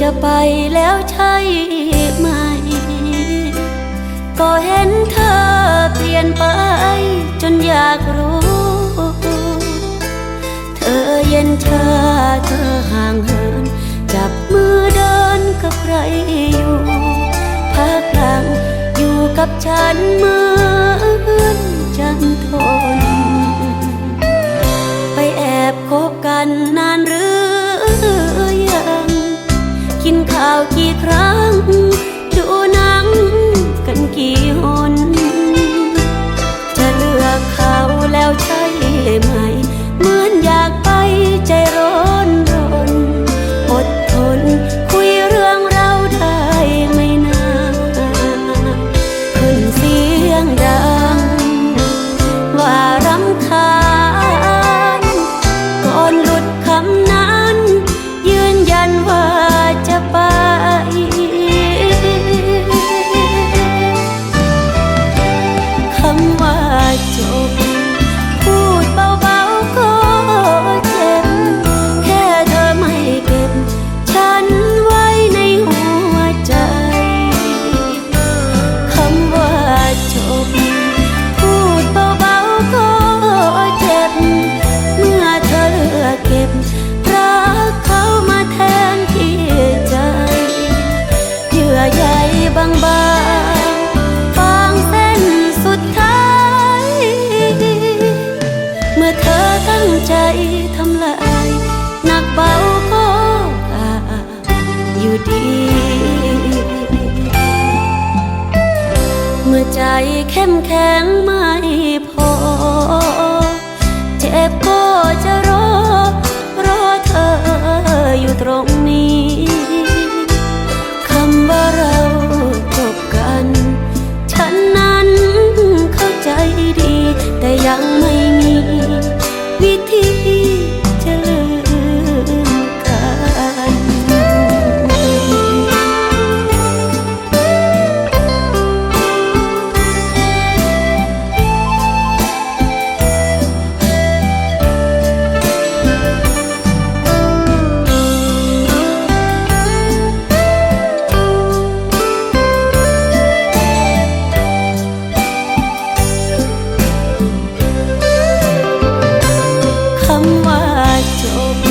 จะไปแล้วใช่ไหม ก็เห็นเธอเปลี่ยนไปจนอยากรู้ เธอเย็นชาเธอห่างเหิน จับมือเดินกับใครอยู่พักหลังอยู่กับฉันเหมือนจันทน ไปแอบคบกันนานหรือ ใจทำลายหนักเบาก็อยู่ดี เมื่อใจเข้มแข็งไม่พอ เจ็บก็จะรอ รอเธออยู่ตรงนี้คำว่าเราจบกัน ฉันนั้นเข้าใจดี แต่ยังไม่ำว่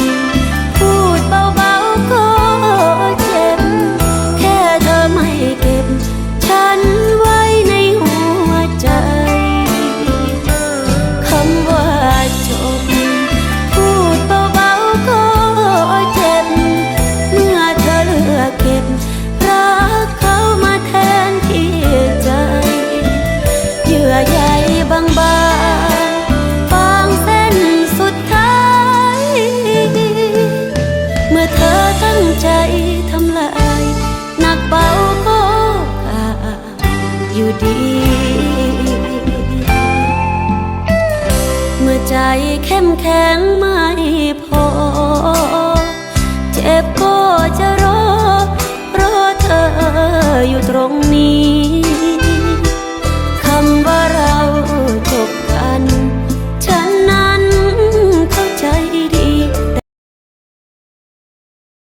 ใจทำลายหนักเบาก็อาอยู่ดี เมื่อใจเข้มแข็งมา